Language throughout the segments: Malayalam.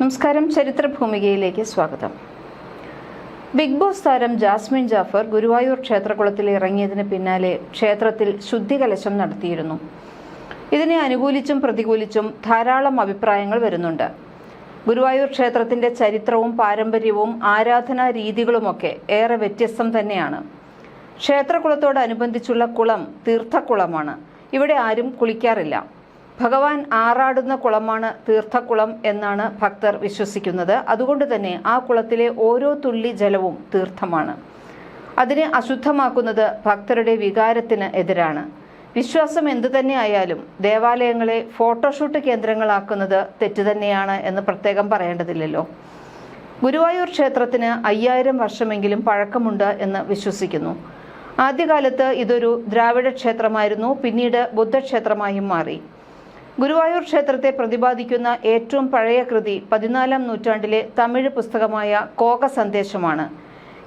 നമസ്കാരം. ചരിത്രഭൂമികയിലേക്ക് സ്വാഗതം. ബിഗ് ബോസ് താരം ജാസ്മിൻ ജാഫർ ഗുരുവായൂർ ക്ഷേത്രകുളത്തിൽ ഇറങ്ങിയതിന് പിന്നാലെ ക്ഷേത്രത്തിൽ ശുദ്ധികലശം നടത്തിയിരുന്നു. ഇതിനെ അനുകൂലിച്ചും പ്രതികൂലിച്ചും ധാരാളം അഭിപ്രായങ്ങൾ വരുന്നുണ്ട്. ഗുരുവായൂർ ക്ഷേത്രത്തിന്റെ ചരിത്രവും പാരമ്പര്യവും ആരാധനാ രീതികളുമൊക്കെ ഏറെ വ്യത്യസ്തം തന്നെയാണ്. ക്ഷേത്രകുളത്തോടനുബന്ധിച്ചുള്ള കുളം തീർത്ഥക്കുളമാണ്. ഇവിടെ ആരും കുളിക്കാറില്ല. ഭഗവാൻ ആറാടുന്ന കുളമാണ് തീർത്ഥക്കുളം എന്നാണ് ഭക്തർ വിശ്വസിക്കുന്നത്. അതുകൊണ്ട് തന്നെ ആ കുളത്തിലെ ഓരോ തുള്ളി ജലവും തീർത്ഥമാണ്. അതിനെ അശുദ്ധമാക്കുന്നത് ഭക്തരുടെ വികാരത്തിന് എതിരാണ്. വിശ്വാസം എന്തു തന്നെയായാലും ദേവാലയങ്ങളെ ഫോട്ടോഷൂട്ട് കേന്ദ്രങ്ങളാക്കുന്നത് തെറ്റ് തന്നെയാണ് എന്ന് പ്രത്യേകം പറയേണ്ടതില്ലല്ലോ. ഗുരുവായൂർ ക്ഷേത്രത്തിന് അയ്യായിരം വർഷമെങ്കിലും പഴക്കമുണ്ട് എന്ന് വിശ്വസിക്കുന്നു. ആദ്യകാലത്ത് ഇതൊരു ദ്രാവിഡ ക്ഷേത്രമായിരുന്നു പിന്നീട് ബുദ്ധക്ഷേത്രമായും മാറി. ഗുരുവായൂർ ക്ഷേത്രത്തെ പ്രതിപാദിക്കുന്ന ഏറ്റവും പഴയ കൃതി പതിനാലാം നൂറ്റാണ്ടിലെ തമിഴ് പുസ്തകമായ കോക സന്ദേശമാണ്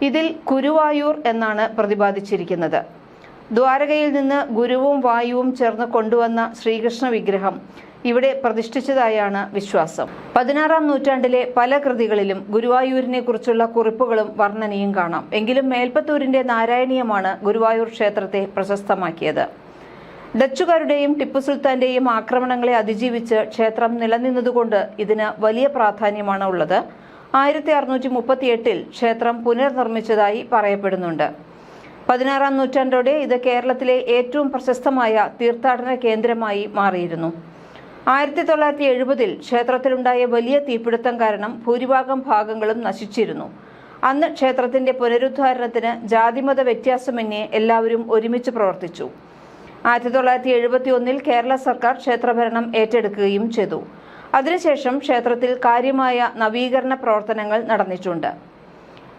ഇതിൽ കുരുവായൂർ എന്നാണ് പ്രതിപാദിച്ചിരിക്കുന്നത്. ദ്വാരകയിൽ നിന്ന് ഗുരുവും വായുവും ചേർന്ന് കൊണ്ടുവന്ന ശ്രീകൃഷ്ണ വിഗ്രഹം ഇവിടെ പ്രതിഷ്ഠിച്ചതായാണ് വിശ്വാസം. പതിനാറാം നൂറ്റാണ്ടിലെ പല കൃതികളിലും ഗുരുവായൂരിനെ കുറിച്ചുള്ള കുറിപ്പുകളും വർണനയും കാണാം. എങ്കിലും മേൽപ്പത്തൂരിന്റെ നാരായണീയമാണ് ഗുരുവായൂർ ക്ഷേത്രത്തെ പ്രശസ്തമാക്കിയത്. ഡച്ചുകാരുടെയും ടിപ്പു സുൽത്താന്റെയും ആക്രമണങ്ങളെ അതിജീവിച്ച് ക്ഷേത്രം നിലനിന്നതുകൊണ്ട് ഇതിന് വലിയ പ്രാധാന്യമാണ് ഉള്ളത്. ആയിരത്തി അറുന്നൂറ്റി മുപ്പത്തി എട്ടിൽ ക്ഷേത്രം പുനർനിർമ്മിച്ചതായി പറയപ്പെടുന്നുണ്ട്. പതിനാറാം നൂറ്റാണ്ടോടെ ഇത് കേരളത്തിലെ ഏറ്റവും പ്രശസ്തമായ തീർത്ഥാടന കേന്ദ്രമായി മാറിയിരുന്നു. ആയിരത്തി തൊള്ളായിരത്തി എഴുപതിൽ ക്ഷേത്രത്തിലുണ്ടായ വലിയ തീപിടുത്തം കാരണം ഭൂരിഭാഗം ഭാഗങ്ങളും നശിച്ചിരുന്നു. അന്ന് ക്ഷേത്രത്തിന്റെ പുനരുദ്ധാരണത്തിന് ജാതിമത വ്യത്യാസമന്യേ എല്ലാവരും ഒരുമിച്ച് പ്രവർത്തിച്ചു. ആയിരത്തി തൊള്ളായിരത്തി എഴുപത്തി ഒന്നിൽ കേരള സർക്കാർ ക്ഷേത്രഭരണം ഏറ്റെടുക്കുകയും ചെയ്തു. അതിനുശേഷം ക്ഷേത്രത്തിൽ കാര്യമായ നവീകരണ പ്രവർത്തനങ്ങൾ നടന്നിട്ടുണ്ട്.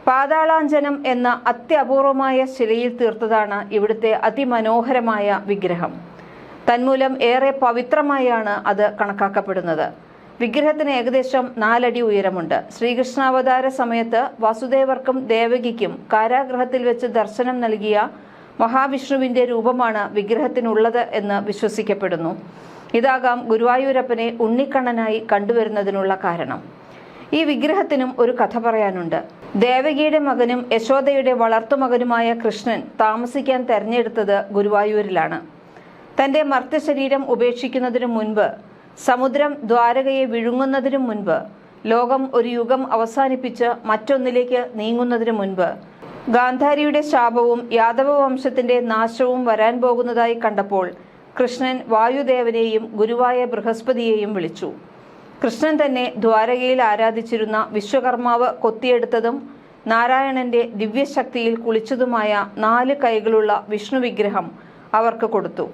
പാതാളാഞ്ജനം എന്ന അത്യപൂർവമായ ശിലയിൽ തീർത്തതാണ് ഇവിടുത്തെ അതിമനോഹരമായ വിഗ്രഹം. തന്മൂലം ഏറെ പവിത്രമായാണ് അത് കണക്കാക്കപ്പെടുന്നത്. വിഗ്രഹത്തിന് ഏകദേശം നാലടി ഉയരമുണ്ട്. ശ്രീകൃഷ്ണാവതാര സമയത്ത് വസുദേവർക്കും ദേവകിക്കും കാരാഗ്രഹത്തിൽ വെച്ച് ദർശനം നൽകിയ മഹാവിഷ്ണുവിന്റെ രൂപമാണ് വിഗ്രഹത്തിനുള്ളത് എന്ന് വിശ്വസിക്കപ്പെടുന്നു. ഇതാകാം ഗുരുവായൂരപ്പനെ ഉണ്ണിക്കണ്ണനായി കണ്ടുവരുന്നതിനുള്ള കാരണം. ഈ വിഗ്രഹത്തിനും ഒരു കഥ പറയാനുണ്ട്. ദേവകിയുടെ മകനും യശോദയുടെ വളർത്തുമകനുമായ കൃഷ്ണൻ താമസിക്കാൻ തെരഞ്ഞെടുത്തത് ഗുരുവായൂരിലാണ്. തന്റെ മർത്യശരീരം ഉപേക്ഷിക്കുന്നതിനു മുൻപ് സമുദ്രം ദ്വാരകയെ വിഴുങ്ങുന്നതിനു മുൻപ് ലോകം ഒരു യുഗം അവസാനിപ്പിച്ച് മറ്റൊന്നിലേക്ക് നീങ്ങുന്നതിനു മുൻപ് ഗാന്ധാരിയുടെ ശാപവും യാദവ വംശത്തിന്റെ നാശവും വരാൻ പോകുന്നതായി കണ്ടപ്പോൾ കൃഷ്ണൻ വായുദേവനെയും ഗുരുവായ ബൃഹസ്പതിയെയും വിളിച്ചു. കൃഷ്ണൻ തന്നെ ദ്വാരകയിൽ ആരാധിച്ചിരുന്ന വിശ്വകർമാവ് കൊത്തിയെടുത്തതും നാരായണന്റെ ദിവ്യശക്തിയിൽ കുളിച്ചതുമായ നാല് കൈകളുള്ള വിഷ്ണു വിഗ്രഹം അവർക്ക് കൊടുത്തു.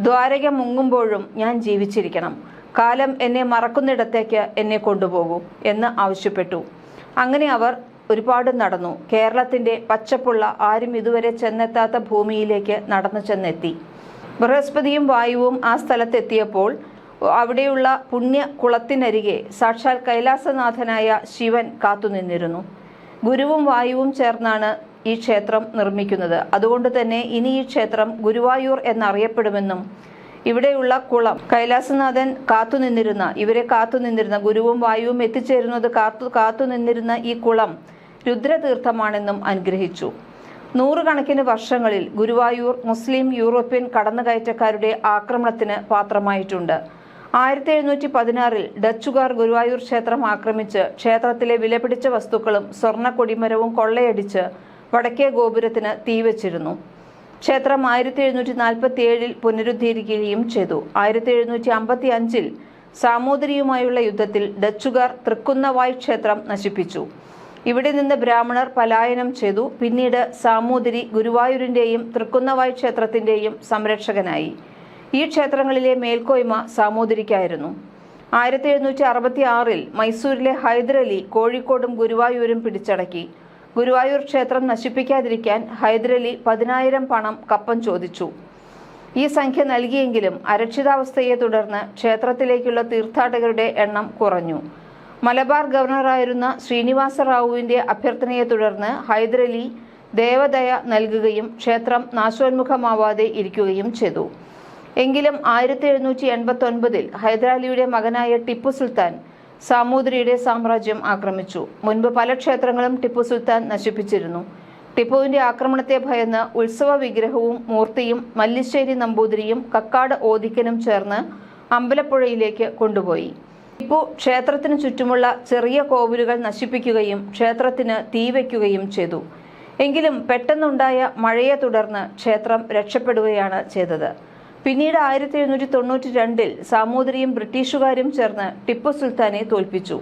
ദ്വാരക മുങ്ങുമ്പോഴും ഞാൻ ജീവിച്ചിരിക്കണം. കാലം എന്നെ മറക്കുന്നിടത്തേക്ക് എന്നെ കൊണ്ടുപോകൂ എന്ന് ആവശ്യപ്പെട്ടു. അങ്ങനെ അവർ ഒരുപാട് നടന്നു. കേരളത്തിന്റെ പച്ചപ്പുള്ള ആരും ഇതുവരെ ചെന്നെത്താത്ത ഭൂമിയിലേക്ക് നടന്നു ചെന്നെത്തി. ബൃഹസ്പതിയും വായുവും ആ സ്ഥലത്തെത്തിയപ്പോൾ അവിടെയുള്ള പുണ്യ കുളത്തിനരികെ സാക്ഷാൽ കൈലാസനാഥനായ ശിവൻ കാത്തുനിന്നിരുന്നു ഗുരുവും വായുവും ചേർന്നാണ് ഈ ക്ഷേത്രം നിർമ്മിക്കുന്നത്. അതുകൊണ്ട് തന്നെ ഇനി ഈ ക്ഷേത്രം ഗുരുവായൂർ എന്നറിയപ്പെടുമെന്നും ഇവിടെയുള്ള കുളം. കൈലാസനാഥൻ കാത്തുനിന്നിരുന്ന ഇവരെ കാത്തുനിന്നിരുന്ന ഗുരുവും വായുവും എത്തിച്ചേരുന്നത് കാത്തു കാത്തുനിന്നിരുന്ന ഈ കുളം രുദ്രതീർത്ഥമാണെന്നും അനുഗ്രഹിച്ചു. നൂറുകണക്കിന് വർഷങ്ങളിൽ ഗുരുവായൂർ മുസ്ലിം യൂറോപ്യൻ കടന്നുകയറ്റക്കാരുടെ ആക്രമണത്തിന് പാത്രമായിട്ടുണ്ട്. ആയിരത്തി എഴുന്നൂറ്റി പതിനാറിൽ ഡച്ചുകാർ ഗുരുവായൂർ ക്ഷേത്രം ആക്രമിച്ച് ക്ഷേത്രത്തിലെ വിലപിടിച്ച വസ്തുക്കളും സ്വർണ കൊടിമരവും കൊള്ളയടിച്ച് വടക്കേ ഗോപുരത്തിന് തീവച്ചിരുന്നു. ക്ഷേത്രം ആയിരത്തി എഴുന്നൂറ്റി നാൽപ്പത്തി ഏഴിൽ പുനരുദ്ധരിക്കുകയും ചെയ്തു. ആയിരത്തി എഴുന്നൂറ്റി അമ്പത്തി അഞ്ചിൽ സാമൂതിരിയുമായുള്ള യുദ്ധത്തിൽ ഡച്ചുകാർ തൃക്കുന്നവായ് ക്ഷേത്രം നശിപ്പിച്ചു. ഇവിടെ നിന്ന് ബ്രാഹ്മണർ പലായനം ചെയ്തു. പിന്നീട് സാമൂതിരി ഗുരുവായൂരിന്റെയും തൃക്കുന്നവായ് ക്ഷേത്രത്തിന്റെയും സംരക്ഷകനായി. ഈ ക്ഷേത്രങ്ങളിലെ മേൽക്കോയ്മ സാമൂതിരിക്കായിരുന്നു. ആയിരത്തി എഴുന്നൂറ്റി അറുപത്തി ആറിൽ മൈസൂരിലെ ഹൈദരലി കോഴിക്കോടും ഗുരുവായൂരും പിടിച്ചടക്കി. ഗുരുവായൂർ ക്ഷേത്രം നശിപ്പിക്കാതിരിക്കാൻ ഹൈദരലി പതിനായിരം പണം കപ്പം ചോദിച്ചു. ഈ സംഖ്യ നൽകിയെങ്കിലും അരക്ഷിതാവസ്ഥയെ തുടർന്ന് ക്ഷേത്രത്തിലേക്കുള്ള തീർത്ഥാടകരുടെ എണ്ണം കുറഞ്ഞു. മലബാർ ഗവർണറായിരുന്ന ശ്രീനിവാസ റാവുവിന്റെ അഭ്യർത്ഥനയെ തുടർന്ന് ഹൈദരലി ദേവദയ നൽകുകയും ക്ഷേത്രം നാശോന്മുഖമാവാതെ ഇരിക്കുകയും ചെയ്തു. എങ്കിലും ആയിരത്തി എഴുന്നൂറ്റി എൺപത്തി ഒൻപതിൽ ഹൈദരാലിയുടെ മകനായ ടിപ്പു സുൽത്താൻ സാമൂതിരിയുടെ സാമ്രാജ്യം ആക്രമിച്ചു. മുൻപ് പല ക്ഷേത്രങ്ങളും ടിപ്പു സുൽത്താൻ നശിപ്പിച്ചിരുന്നു. ടിപ്പുവിന്റെ ആക്രമണത്തെ ഭയന്ന് ഉത്സവ വിഗ്രഹവും മൂർത്തിയും മല്ലിശ്ശേരി നമ്പൂതിരിയും കക്കാട് ഓദിക്കനും ചേർന്ന് അമ്പലപ്പുഴയിലേക്ക് കൊണ്ടുപോയി. ടിപ്പു ക്ഷേത്രത്തിനു ചുറ്റുമുള്ള ചെറിയ കോവിലുകൾ നശിപ്പിക്കുകയും ക്ഷേത്രത്തിന് തീവയ്ക്കുകയും ചെയ്തു. എങ്കിലും പെട്ടെന്നുണ്ടായ മഴയെ തുടർന്ന് ക്ഷേത്രം രക്ഷപ്പെടുകയാണ് ചെയ്തത്. പിന്നീട് ആയിരത്തി എഴുന്നൂറ്റി തൊണ്ണൂറ്റി രണ്ടിൽ സാമൂതിരിയും ബ്രിട്ടീഷുകാരും ചേർന്ന് ടിപ്പു സുൽത്താനെ തോൽപ്പിച്ചു.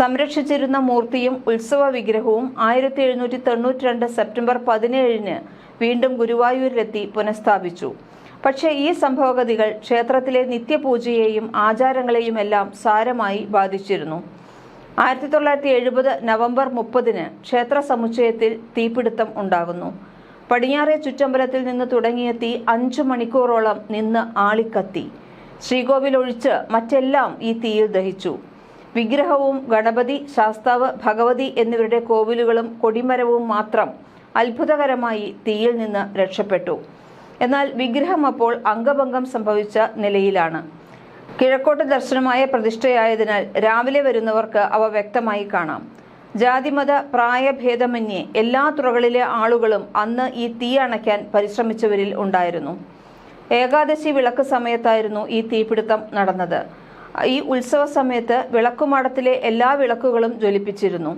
സംരക്ഷിച്ചിരുന്ന മൂർത്തിയും ഉത്സവ വിഗ്രഹവും ആയിരത്തി എഴുന്നൂറ്റി തൊണ്ണൂറ്റി രണ്ട് സെപ്റ്റംബർ പതിനേഴിന് വീണ്ടും ഗുരുവായൂരിലെത്തി പുനഃസ്ഥാപിച്ചു. പക്ഷേ ഈ സംഭവഗതികൾ ക്ഷേത്രത്തിലെ നിത്യപൂജയെയും ആചാരങ്ങളെയും എല്ലാം സാരമായി ബാധിച്ചിരുന്നു. ആയിരത്തി തൊള്ളായിരത്തി എഴുപത് നവംബർ മുപ്പതിന് ക്ഷേത്ര സമുച്ചയത്തിൽ തീപിടുത്തം ഉണ്ടാകുന്നു. പടിഞ്ഞാറെ ചുറ്റമ്പലത്തിൽ നിന്ന് തുടങ്ങിയ തീ അഞ്ചു മണിക്കൂറോളം നിന്ന് ആളിക്കത്തി. ശ്രീകോവിൽ ഒഴിച്ച് മറ്റെല്ലാം ഈ തീയിൽ ദഹിച്ചു. വിഗ്രഹവും ഗണപതി ശാസ്താവ് ഭഗവതി എന്നിവരുടെ കോവിലുകളും കൊടിമരവും മാത്രം അത്ഭുതകരമായി തീയിൽ നിന്ന് രക്ഷപ്പെട്ടു. എന്നാൽ വിഗ്രഹം അപ്പോൾ അംഗഭംഗം സംഭവിച്ച നിലയിലാണ്. കിഴക്കോട്ട് ദർശനമായ പ്രതിഷ്ഠയായതിനാൽ രാവിലെ വരുന്നവർക്ക് അവ വ്യക്തമായി കാണാം. ജാതിമത പ്രായഭേദമന്യേ എല്ലാ തുറകളിലെ ആളുകളും അന്ന് ഈ തീ അണയ്ക്കാൻ പരിശ്രമിച്ചവരിൽ ഉണ്ടായിരുന്നു. ഏകാദശി വിളക്ക് സമയത്തായിരുന്നു ഈ തീപിടുത്തം നടന്നത്. ഈ ഉത്സവ സമയത്ത് വിളക്കുമാടത്തിലെ എല്ലാ വിളക്കുകളും ജ്വലിപ്പിച്ചിരുന്നു.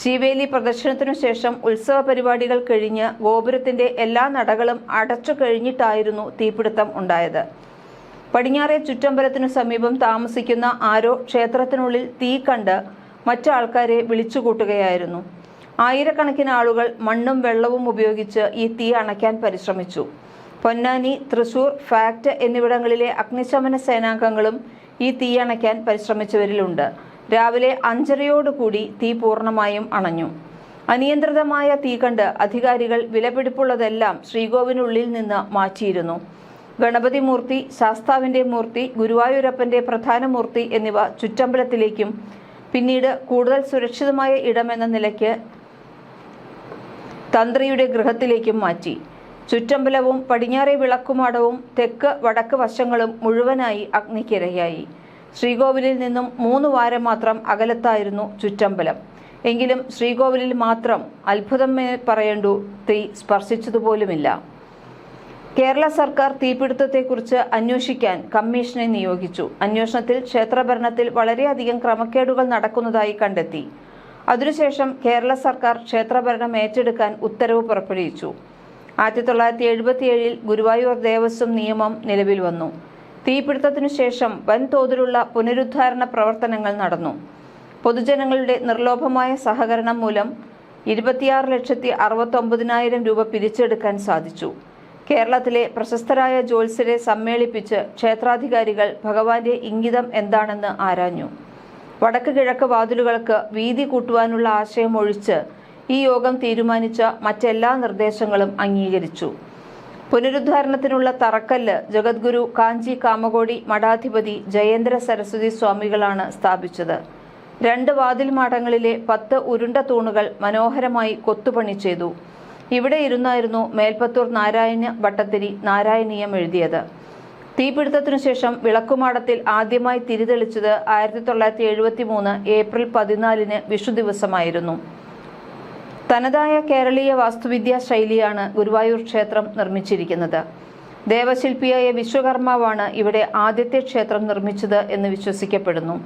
ശിവേലി പ്രദർശനത്തിനു ശേഷം ഉത്സവ പരിപാടികൾ കഴിഞ്ഞ് ഗോപുരത്തിന്റെ എല്ലാ നടകളും അടച്ചു കഴിഞ്ഞിട്ടായിരുന്നു തീപിടുത്തം ഉണ്ടായത്. പടിഞ്ഞാറെ ചുറ്റമ്പലത്തിനു സമീപം താമസിക്കുന്ന ആരോ ക്ഷേത്രത്തിനുള്ളിൽ തീ കണ്ട് മറ്റാൾക്കാരെ വിളിച്ചുകൂട്ടുകയായിരുന്നു. ആയിരക്കണക്കിന് ആളുകൾ മണ്ണും വെള്ളവും ഉപയോഗിച്ച് ഈ തീ അണയ്ക്കാൻ പരിശ്രമിച്ചു. പൊന്നാനി തൃശൂർ ഫാക്ട് എന്നിവിടങ്ങളിലെ അഗ്നിശമന സേനാംഗങ്ങളും ഈ തീ അണയ്ക്കാൻ പരിശ്രമിച്ചവരിലുണ്ട്. രാവിലെ അഞ്ചരയോടുകൂടി തീ പൂർണമായും അണഞ്ഞു. അനിയന്ത്രിതമായ തീ കണ്ട് അധികാരികൾ വിലപിടിപ്പുള്ളതെല്ലാം ശ്രീകോവിനുള്ളിൽ നിന്ന് മാറ്റിയിരുന്നു. ഗണപതി മൂർത്തി ശാസ്താവിന്റെ മൂർത്തി ഗുരുവായൂരപ്പന്റെ പ്രധാന മൂർത്തി എന്നിവ ചുറ്റമ്പലത്തിലേക്കും പിന്നീട് കൂടുതൽ സുരക്ഷിതമായ ഇടമെന്ന നിലയ്ക്ക് തന്ത്രിയുടെ ഗൃഹത്തിലേക്കും മാറ്റി. ചുറ്റമ്പലവും പടിഞ്ഞാറെ വിളക്കുമാടവും തെക്ക് വടക്ക് വശങ്ങളും മുഴുവനായി അഗ്നിക്കിരയായി. ശ്രീകോവിലിൽ നിന്നും മൂന്ന് വാരം മാത്രം അകലത്തായിരുന്നു ചുറ്റമ്പലം. എങ്കിലും ശ്രീകോവിലിൽ മാത്രം അത്ഭുതമേ പറയേണ്ടു തീ സ്പർശിച്ചതുപോലുമില്ല. കേരള സർക്കാർ തീപിടുത്തത്തെക്കുറിച്ച് അന്വേഷിക്കാൻ കമ്മീഷനെ നിയോഗിച്ചു. അന്വേഷണത്തിൽ ക്ഷേത്രഭരണത്തിൽ വളരെയധികം ക്രമക്കേടുകൾ നടക്കുന്നതായി കണ്ടെത്തി. അതിനുശേഷം കേരള സർക്കാർ ക്ഷേത്രഭരണം ഏറ്റെടുക്കാൻ ഉത്തരവ് പുറപ്പെടുവിച്ചു. ആയിരത്തി തൊള്ളായിരത്തി എഴുപത്തിയേഴിൽ ഗുരുവായൂർ ദേവസ്വം നിയമം നിലവിൽ വന്നു. തീപിടുത്തത്തിനു ശേഷം വൻതോതിലുള്ള പുനരുദ്ധാരണ പ്രവർത്തനങ്ങൾ നടന്നു. പൊതുജനങ്ങളുടെ നിർലോഭമായ സഹകരണം മൂലം ഇരുപത്തിയാറ് ലക്ഷത്തി അറുപത്തൊമ്പതിനായിരം രൂപ പിരിച്ചെടുക്കാൻ സാധിച്ചു. കേരളത്തിലെ പ്രശസ്തരായ ജോത്സ്യരെ സമ്മേളിപ്പിച്ച് ക്ഷേത്രാധികാരികൾ ഭഗവാന്റെ ഇംഗിതം എന്താണെന്ന് ആരാഞ്ഞു. വടക്ക് കിഴക്ക് വാതിലുകൾക്ക് വീതി കൂട്ടുവാനുള്ള ആശയം ഒഴിച്ച് ഈ യോഗം തീരുമാനിച്ച മറ്റെല്ലാ നിർദ്ദേശങ്ങളും അംഗീകരിച്ചു. പുനരുദ്ധാരണത്തിനുള്ള തറക്കല്ല് ജഗദ്ഗുരു കാഞ്ചി കാമകോടി മഠാധിപതി ജയേന്ദ്ര സരസ്വതി സ്വാമികളാണ് സ്ഥാപിച്ചത്. രണ്ട് വാതിൽ മാടങ്ങളിലെ പത്ത് ഉരുണ്ട തൂണുകൾ മനോഹരമായി കൊത്തുപണി ചെയ്തു. ഇവിടെ ഇരുന്നായിരുന്നു മേൽപ്പത്തൂർ നാരായണ ഭട്ടത്തിരി നാരായണീയം എഴുതിയത്. തീപിടുത്തത്തിനു ശേഷം വിളക്കുമാടത്തിൽ ആദ്യമായി തിരിതെളിച്ചത് ആയിരത്തി തൊള്ളായിരത്തി എഴുപത്തി മൂന്ന് ഏപ്രിൽ പതിനാലിന് വിഷു ദിവസമായിരുന്നു തനതായ കേരളീയ വാസ്തുവിദ്യാ ശൈലിയാണ് ഗുരുവായൂർ ക്ഷേത്രം നിർമ്മിച്ചിരിക്കുന്നത്. ദേവശില്പിയായ വിശ്വകർമാവാണ് ഇവിടെ ആദ്യത്തെ ക്ഷേത്രം നിർമ്മിച്ചത് എന്ന് വിശ്വസിക്കപ്പെടുന്നു.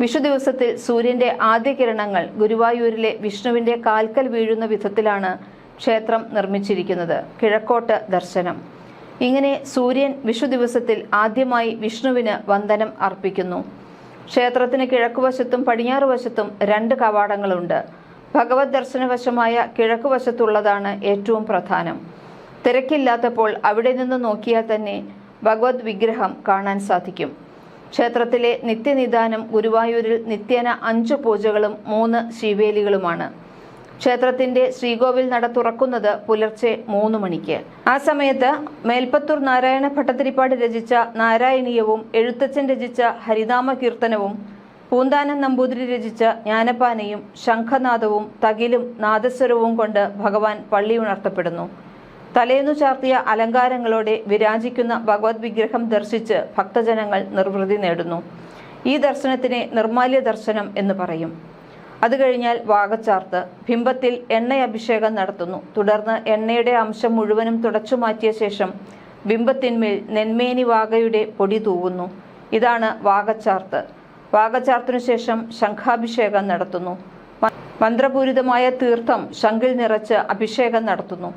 വിഷു ദിവസത്തിൽ സൂര്യന്റെ ആദ്യ കിരണങ്ങൾ ഗുരുവായൂരിലെ വിഷ്ണുവിന്റെ കാൽക്കൽ വീഴുന്ന വിധത്തിലാണ് ക്ഷേത്രം നിർമ്മിച്ചിരിക്കുന്നത്. കിഴക്കോട്ട് ദർശനം. ഇങ്ങനെ സൂര്യൻ വിഷു ദിവസത്തിൽ ആദ്യമായി വിഷ്ണുവിന് വന്ദനം അർപ്പിക്കുന്നു. ക്ഷേത്രത്തിന് കിഴക്കുവശത്തും പടിഞ്ഞാറുവശത്തും രണ്ട് കവാടങ്ങളുണ്ട്. ഭഗവത് ദർശനവശമായ കിഴക്കുവശത്തുള്ളതാണ് ഏറ്റവും പ്രധാനം. തിരക്കില്ലാത്തപ്പോൾ അവിടെ നിന്ന് നോക്കിയാൽ തന്നെ ഭഗവത് വിഗ്രഹം കാണാൻ സാധിക്കും. ക്ഷേത്രത്തിലെ നിത്യനിദാനം ഗുരുവായൂരിൽ നിത്യേന അഞ്ച് പൂജകളും മൂന്ന് ശിവേലികളുമാണ് ക്ഷേത്രത്തിന്റെ ശ്രീകോവിൽ നട തുറക്കുന്നത് പുലർച്ചെ മൂന്ന് മണിക്ക്. ആ സമയത്ത് മേൽപ്പത്തൂർ നാരായണ ഭട്ടതിരിപ്പാട് രചിച്ച നാരായണീയവും എഴുത്തച്ഛൻ രചിച്ച ഹരിനാമ കീർത്തനവും പൂന്താനം നമ്പൂതിരി രചിച്ച ജ്ഞാനപ്പാനയും ശംഖനാദവും തകിലും നാദസ്വരവും കൊണ്ട് ഭഗവാൻ പള്ളി ഉണർത്തപ്പെടുന്നു തലേന്നു ചാർത്തിയ അലങ്കാരങ്ങളോടെ വിരാജിക്കുന്ന ഭഗവത് വിഗ്രഹം ദർശിച്ച് ഭക്തജനങ്ങൾ നിർവൃതി നേടുന്നു. ഈ ദർശനത്തിനെ നിർമാല്യ ദർശനം എന്ന് പറയും. അത് കഴിഞ്ഞാൽ വാഗച്ചാർത്ത്. ബിംബത്തിൽ എണ്ണയഭിഷേകം നടത്തുന്നു. തുടർന്ന് എണ്ണയുടെ അംശം മുഴുവനും തുടച്ചു മാറ്റിയ ശേഷം ബിംബത്തിന്മേൽ നെന്മേനി വാഗയുടെ പൊടി തൂവുന്നു. ഇതാണ് വാകച്ചാർത്ത് വാകച്ചാർത്തിനു ശേഷം ശംഖാഭിഷേകം നടത്തുന്നു. മന്ത്രപൂരിതമായ തീർത്ഥം ശംഖിൽ നിറച്ച് അഭിഷേകം നടത്തുന്നു.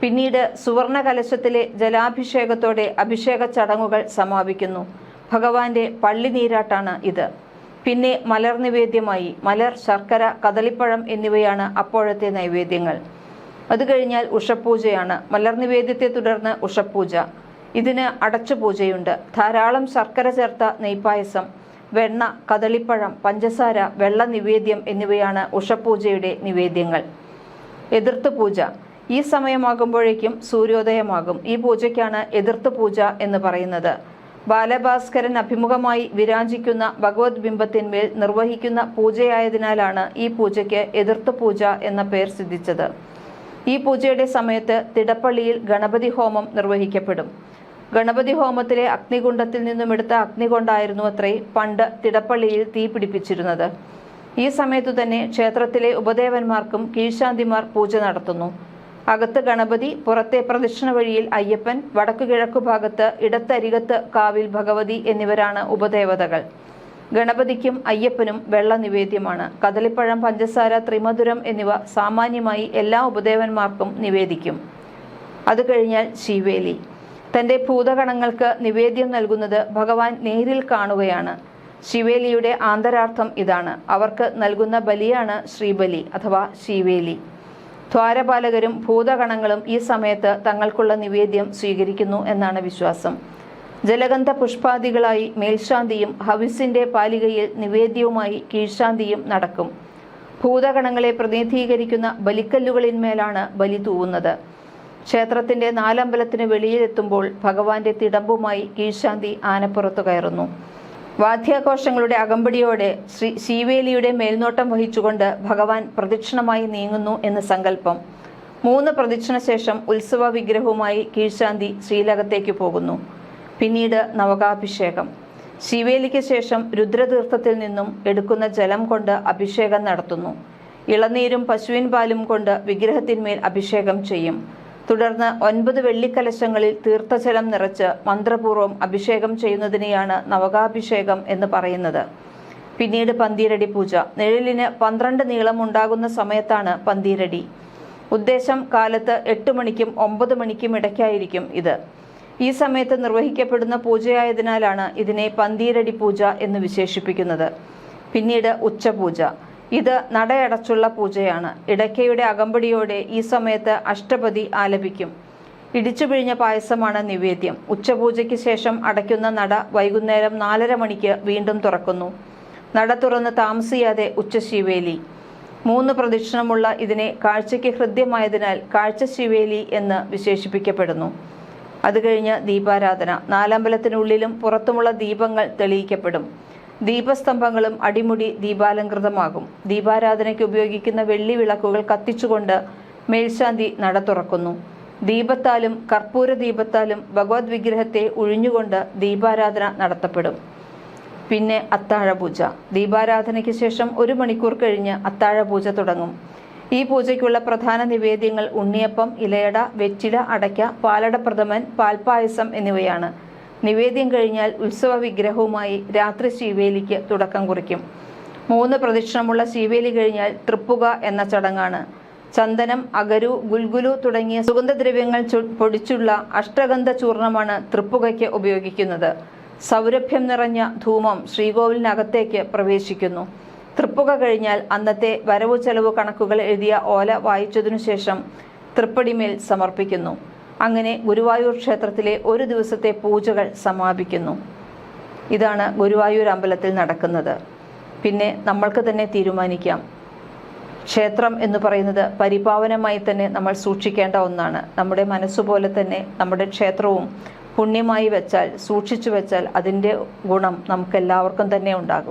പിന്നീട് സുവർണ കലശത്തിലെ ജലാഭിഷേകത്തോടെ അഭിഷേക ചടങ്ങുകൾ സമാപിക്കുന്നു. ഭഗവാന്റെ പള്ളി നീരാട്ടാണ് ഇത്. പിന്നെ മലർ നിവേദ്യമായി മലർ ശർക്കര കദളിപ്പഴം എന്നിവയാണ് അപ്പോഴത്തെ നൈവേദ്യങ്ങൾ. അത് കഴിഞ്ഞാൽ ഉഷപ്പൂജയാണ് മലർ നിവേദ്യത്തെ തുടർന്ന് ഉഷപ്പൂജ ഇതിന് അടച്ചുപൂജയുണ്ട്. ധാരാളം ശർക്കര ചേർത്ത നെയ്പായസം വെണ്ണ കദളിപ്പഴം പഞ്ചസാര വെള്ള നിവേദ്യം എന്നിവയാണ് ഉഷപൂജയുടെ നിവേദ്യങ്ങൾ. എതിർത്ത് പൂജ. ഈ സമയമാകുമ്പോഴേക്കും സൂര്യോദയമാകും. ഈ പൂജയ്ക്കാണ് എതിർത്ത് പൂജ എന്ന് പറയുന്നത്. ബാലഭാസ്കരൻ അഭിമുഖമായി വിരാജിക്കുന്ന ഭഗവത് ബിംബത്തിന്മേൽ നിർവഹിക്കുന്ന പൂജയായതിനാലാണ് ഈ പൂജയ്ക്ക് എതിർത്ത് പൂജ എന്ന പേർ സിദ്ധിച്ചത്. ഈ പൂജയുടെ സമയത്ത് തിടപ്പള്ളിയിൽ ഗണപതി ഹോമം നിർവഹിക്കപ്പെടും. ഗണപതി ഹോമത്തിലെ അഗ്നികുണ്ഡത്തിൽ നിന്നും എടുത്ത അഗ്നി കൊണ്ടായിരുന്നു അത്രേ പണ്ട് തിടപ്പള്ളിയിൽ തീ പിടിപ്പിച്ചിരുന്നത്. ഈ സമയത്തു തന്നെ ക്ഷേത്രത്തിലെ ഉപദേവന്മാർക്കും കീഴ്ശാന്തിമാർ പൂജ നടത്തുന്നു. അകത്ത് ഗണപതി പുറത്തെ പ്രദക്ഷിണ വഴിയിൽ അയ്യപ്പൻ വടക്കു കിഴക്കു ഭാഗത്ത് ഇടത്തരികത്ത് കാവിൽ ഭഗവതി എന്നിവരാണ് ഉപദേവതകൾ. ഗണപതിക്കും അയ്യപ്പനും വെള്ള നിവേദ്യമാണ്. കദളിപ്പഴം പഞ്ചസാര ത്രിമധുരം എന്നിവ സാമാന്യമായി എല്ലാ ഉപദേവന്മാർക്കും നിവേദിക്കും. അത് കഴിഞ്ഞാൽ ശിവേലി. തന്റെ ഭൂതഗണങ്ങൾക്ക് നിവേദ്യം നൽകുന്നത് ഭഗവാൻ നേരിൽ കാണുകയാണ്. ശിവേലിയുടെ ആന്തരാർത്ഥം ഇതാണ്. അവർക്ക് നൽകുന്ന ബലിയാണ് ശ്രീബലി അഥവാ ശിവേലി. ദ്വാരപാലകരും ഭൂതഗണങ്ങളും ഈ സമയത്ത് തങ്ങൾക്കുള്ള നിവേദ്യം സ്വീകരിക്കുന്നു എന്നാണ് വിശ്വാസം. ജലഗന്ധ പുഷ്പാദികളായി മേൽശാന്തിയും ഹവിസിന്റെ പാലികയിൽ നിവേദ്യവുമായി കീഴ്ശാന്തിയും നടക്കും. ഭൂതഗണങ്ങളെ പ്രതിനിധീകരിക്കുന്ന ബലിക്കല്ലുകളിന്മേലാണ് ബലി തൂവുന്നത്. ക്ഷേത്രത്തിന്റെ നാലമ്പലത്തിന് വെളിയിലെത്തുമ്പോൾ ഭഗവാന്റെ തിടമ്പുമായി കീഴ്ശാന്തി ആനപ്പുറത്തു കയറുന്നു. വാദ്യാഘോഷങ്ങളുടെ അകമ്പടിയോടെ ശ്രീ ശീവേലിയുടെ മേൽനോട്ടം വഹിച്ചുകൊണ്ട് ഭഗവാൻ പ്രദക്ഷിണമായി നീങ്ങുന്നു എന്ന് സങ്കല്പം. മൂന്ന് പ്രദക്ഷിണ ശേഷം ഉത്സവ വിഗ്രഹവുമായി കീഴ്ശാന്തി ശ്രീലകത്തേക്ക് പോകുന്നു. പിന്നീട് നവകാഭിഷേകം. ശിവേലിക്ക് ശേഷം രുദ്രതീർത്ഥത്തിൽ നിന്നും എടുക്കുന്ന ജലം കൊണ്ട് അഭിഷേകം നടത്തുന്നു. ഇളനീരും പശുവിൻ പാലും കൊണ്ട് വിഗ്രഹത്തിന്മേൽ അഭിഷേകം ചെയ്യും. തുടർന്ന് ഒൻപത് വെള്ളിക്കലശങ്ങളിൽ തീർത്ഥജലം നിറച്ച് മന്ത്രപൂർവം അഭിഷേകം ചെയ്യുന്നതിനെയാണ് നവകാഭിഷേകം എന്ന് പറയുന്നത്. പിന്നീട് പന്തീരടി പൂജ. നിഴലിന് പന്ത്രണ്ട് നീളം ഉണ്ടാകുന്ന സമയത്താണ് പന്തീരടി. ഉദ്ദേശം കാലത്ത് എട്ട് മണിക്കും ഒമ്പത് മണിക്കും ഇടയ്ക്കായിരിക്കും ഇത്. ഈ സമയത്ത് നിർവഹിക്കപ്പെടുന്ന പൂജയായതിനാലാണ് ഇതിനെ പന്തീരടി പൂജ എന്ന് വിശേഷിപ്പിക്കുന്നത്. പിന്നീട് ഉച്ചപൂജ. ഇത് നടയടച്ചുള്ള പൂജയാണ്. ഇടയ്ക്കയുടെ അകമ്പടിയോടെ ഈ സമയത്ത് അഷ്ടപതി ആലപിക്കും. ഇടിച്ചു പിഴിഞ്ഞ പായസമാണ് നിവേദ്യം. ഉച്ചപൂജയ്ക്ക് ശേഷം അടയ്ക്കുന്ന നട വൈകുന്നേരം നാലര മണിക്ക് വീണ്ടും തുറക്കുന്നു. നട തുറന്ന് താമസിയാതെ ഉച്ചശിവേലി. മൂന്ന് പ്രദക്ഷിണമുള്ള ഇതിനെ കാഴ്ചയ്ക്ക് ഹൃദ്യമായതിനാൽ കാഴ്ച ശിവേലി എന്ന് വിശേഷിപ്പിക്കപ്പെടുന്നു. അത് കഴിഞ്ഞ് ദീപാരാധന. നാലമ്പലത്തിനുള്ളിലും പുറത്തുമുള്ള ദീപങ്ങൾ തെളിയിക്കപ്പെടും. ദീപസ്തംഭങ്ങളും അടിമുടി ദീപാലങ്കൃതമാകും ദീപാരാധനയ്ക്ക് ഉപയോഗിക്കുന്ന വെള്ളി വിളക്കുകൾ കത്തിച്ചുകൊണ്ട് മേൽശാന്തി നട തുറക്കുന്നു. ദീപത്താലും കർപ്പൂര ദീപത്താലും ഭഗവത് വിഗ്രഹത്തെ ഒഴിഞ്ഞുകൊണ്ട് ദീപാരാധന നടത്തപ്പെടും. പിന്നെ അത്താഴപൂജ. ദീപാരാധനയ്ക്ക് ശേഷം ഒരു മണിക്കൂർ കഴിഞ്ഞ് അത്താഴപൂജ തുടങ്ങും. ഈ പൂജയ്ക്കുള്ള പ്രധാന നിവേദ്യങ്ങൾ ഉണ്ണിയപ്പം ഇലയട വെറ്റില അടയ്ക്ക പാലട പ്രഥമൻ പാൽപ്പായസം എന്നിവയാണ്. നിവേദ്യം കഴിഞ്ഞാൽ ഉത്സവ വിഗ്രഹവുമായി രാത്രി ശിവേലിക്ക് തുടക്കം കുറിക്കും. മൂന്ന് പ്രദക്ഷിണമുള്ള ശിവേലി കഴിഞ്ഞാൽ തൃപ്പുക എന്ന ചടങ്ങാണ്. ചന്ദനം അഗരു ഗുൽഗുലു തുടങ്ങിയ സുഗന്ധദ്രവ്യങ്ങൾ പൊടിച്ചുള്ള അഷ്ടഗന്ധ ചൂർണമാണ് തൃപ്പുകയ്ക്ക് ഉപയോഗിക്കുന്നത്. സൗരഭ്യം നിറഞ്ഞ ധൂമം ശ്രീകോവിലിനകത്തേക്ക് പ്രവേശിക്കുന്നു. തൃപ്പുക കഴിഞ്ഞാൽ അന്നത്തെ വരവു ചെലവ് കണക്കുകൾ എഴുതിയ ഓല വായിച്ചതിനു ശേഷം തൃപ്പടിമേൽ സമർപ്പിക്കുന്നു. അങ്ങനെ ഗുരുവായൂർ ക്ഷേത്രത്തിലെ ഒരു ദിവസത്തെ പൂജകൾ സമാപിക്കുന്നു. ഇതാണ് ഗുരുവായൂർ അമ്പലത്തിൽ നടക്കുന്നത്. പിന്നെ നമ്മൾക്ക് തന്നെ തീരുമാനിക്കാം. ക്ഷേത്രം എന്ന് പറയുന്നത് പരിപാവനമായി തന്നെ നമ്മൾ സൂക്ഷിക്കേണ്ട ഒന്നാണ്. നമ്മുടെ മനസ്സുപോലെ തന്നെ നമ്മുടെ ക്ഷേത്രവും പുണ്യമായി വെച്ചാൽ സൂക്ഷിച്ചു വെച്ചാൽ അതിന്റെ ഗുണം നമുക്കെല്ലാവർക്കും തന്നെ ഉണ്ടാകും.